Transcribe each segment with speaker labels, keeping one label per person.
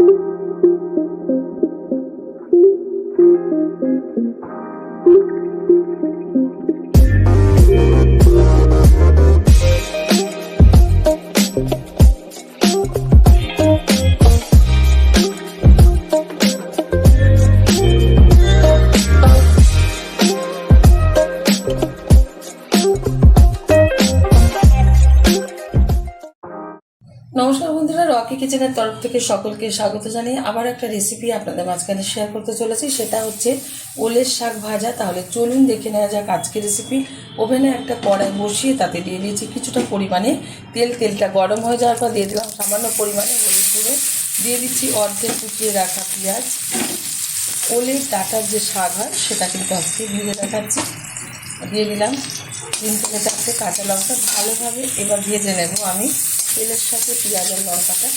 Speaker 1: Thank you. নমস্কার বন্ধুরা, Rocky কিচেনের তরফ থেকে সকলকে স্বাগত জানিয়ে আবার একটা রেসিপি আপনাদের মাঝখানে শেয়ার করতে চলেছি। সেটা হচ্ছে ওলের শাক ভাজা। তাহলে চলুন দেখে নেওয়া যাক আজকের রেসিপি ওভেনে একটা কড়াই বসিয়ে তাতে দিয়ে দিয়েছি কিছুটা পরিমাণে তেল। তেলটা গরম হয়ে যাওয়ার পর দিয়ে দিলাম সামান্য পরিমাণে হলুদ গুঁড়ো। দিয়ে দিচ্ছি অর্ধেক কুচিয়ে রাখা পেঁয়াজ। ওলের ডাটার যে শাক হয়, সেটা কিন্তু আজকে ভেজে দেখাচ্ছি। দিয়ে দিলাম তিন থেকে চারটে কাঁচা লঙ্কা। ভালোভাবে এবার ভেজে নেব আমি। তেলের সাথে পেঁয়াজের লঙ্কাটা।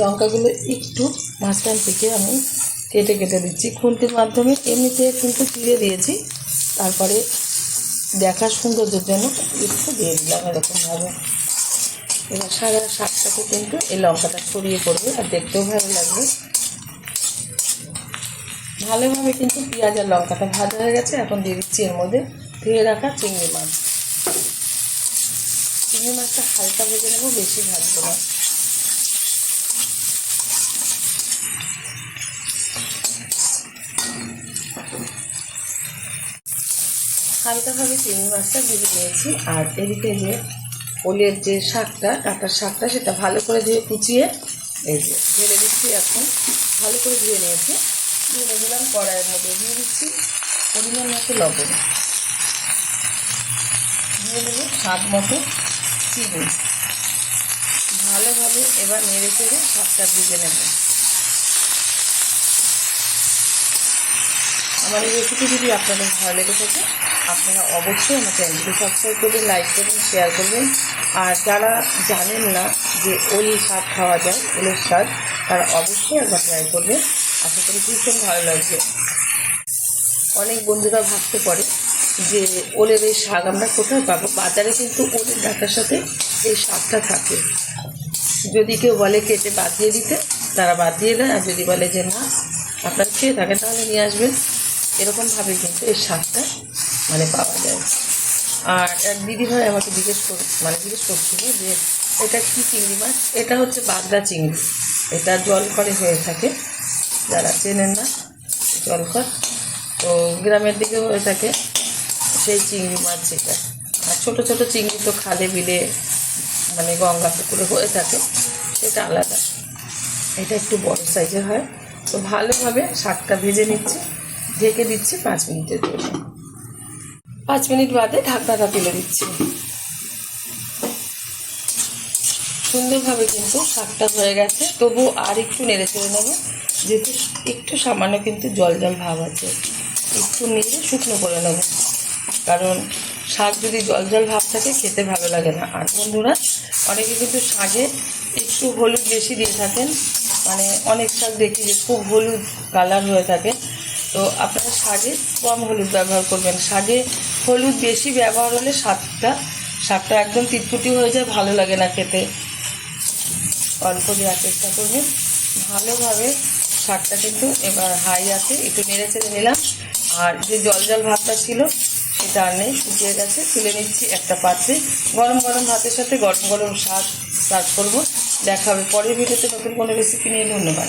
Speaker 1: লঙ্কাগুলো একটু মাঝখান থেকে আমি কেটে কেটে দিচ্ছি খুন্তির মাধ্যমে। এমনিতে কিন্তু চিড়ে দিয়েছি, তারপরে দেখার সৌন্দর্যের জন্য একটু দিয়ে দিলাম এরকমভাবে। এবার সারা শাকটাকে কিন্তু এই লঙ্কাটা ছড়িয়ে পড়বে আর দেখতেও ভালো লাগবে। ভালোভাবে কিন্তু পেঁয়াজ আর লঙ্কাটা ভাজা হয়ে গেছে, এখন দিয়ে দিচ্ছি এর মধ্যে ধুয়ে রাখা চিংড়ি মাছ। চিংড়ি মাছটা হালকা ভেজে নেব, বেশি ভাজবো না। হালকাভাবে চিংড়ি মাছটা ভেজে নিয়েছি আর এদিকে যে ওলের যে শাকটা, কাটার শাকটা, সেটা ভালো করে ধুয়ে কুচিয়ে, এই যে ঢেলে দিচ্ছি এখন, ভালো করে ধুয়ে নিয়েছি। দিয়ে দিলাম কড়াইয়ের মধ্যে, দিয়ে দিচ্ছি পরিমাণ মতো লবণ। দিয়ে দেবো স্বাদ মতো চিনি ভালোভাবে এবার নেড়ে চেড়ে শাকটা ভেজে নেব। আমার এই রেসিপি যদি আপনাদের ভালো লেগে থাকে, আপনারা অবশ্যই আমার চ্যানেলটি সাবস্ক্রাইব করবেন লাইক করবেন শেয়ার করবেন। আর যারা জানেন না যে ওই শাক খাওয়া যায়, ওলের শাক তারা অবশ্যই একবার ট্রাই করবেন। আশা করি ভীষণ ভালো লাগবে। অনেক বন্ধুরা ভাবতে পারে যে ওলের এই শাক আমরা কোথায় পাবো? বাজারে কিন্তু ওলের ডাটার সাথে এই শাকটা থাকে। যদি কেউ বলে কেটে বাদ দিয়ে দিতে, তারা বাদ দিয়ে দেয়। আর যদি বলে যে না, আপনার খেয়ে থাকে তাহলে নিয়ে আসবেন। এরকমভাবে কিন্তু এই শাকটা মানে পাওয়া যায়। আর এক দিদিভাই আমাকে জিজ্ঞেস কর মানে জিজ্ঞেস করছিল যে, এটা কি চিংড়ি মাছ? এটা হচ্ছে বাগদা চিংড়ি। এটা জল করে হয়ে থাকে। যারা চেনেন না, জলকর। তো গ্রামের দিকে হয়ে থাকে। সেই চিংড়ি মাছ যেটা আর ছোটো ছোটো চিংড়ি তো খালে বিলে মানে গঙ্গা পুকুরে হয়ে থাকে, সেটা আলাদা। এটা একটু বড় সাইজের হয়। তো ভালোভাবে শাকটা ভেজে নিচ্ছি, ঢেকে দিচ্ছি পাঁচ মিনিটের জন্য। পাঁচ মিনিট বাদে ঢাকনাটা তুলে দিচ্ছি। সুন্দরভাবে কিন্তু শাকটা হয়ে গেছে। তবু আর একটু নেড়ে চেড়ে নেব। যেহেতু একটু সামান্য কিন্তু জল জল ভাব আছে, একটু নেড়ে শুকনো করে নেব। কারণ শাক যদি জল জল ভাব থাকে, খেতে ভালো লাগে না। আর বন্ধুরা, অনেকে কিন্তু শাকে একটু হলুদ বেশি দিয়ে থাকেন। মানে অনেক শাক দেখি যে খুব হলুদ কালার হয়ে থাকে। তো আপনারা শাকে কম হলুদ ব্যবহার করবেন। শাকে হলুদ বেশি ব্যবহার হলে শাকটা শাকটা একদম তিতকুটি হয়ে যায়, ভালো লাগে না খেতে। অল্প দেওয়ার চেষ্টা করবেন। ভালোভাবে শাকটা কিন্তু এবার হাই আছে, একটু নেড়ে চেড়ে নিলাম। আর যে জল জল ভাতটা ছিল আর নেই, শুকিয়ে গেছে। তুলে নিচ্ছি একটা পাত্রে। গরম গরম ভাতের সাথে গরম গরম শাক সার্ভ করব। দেখা হবে পরের ভিডিওতে। নতুন কোনো রেসিপি নিয়ে, ধন্যবাদ।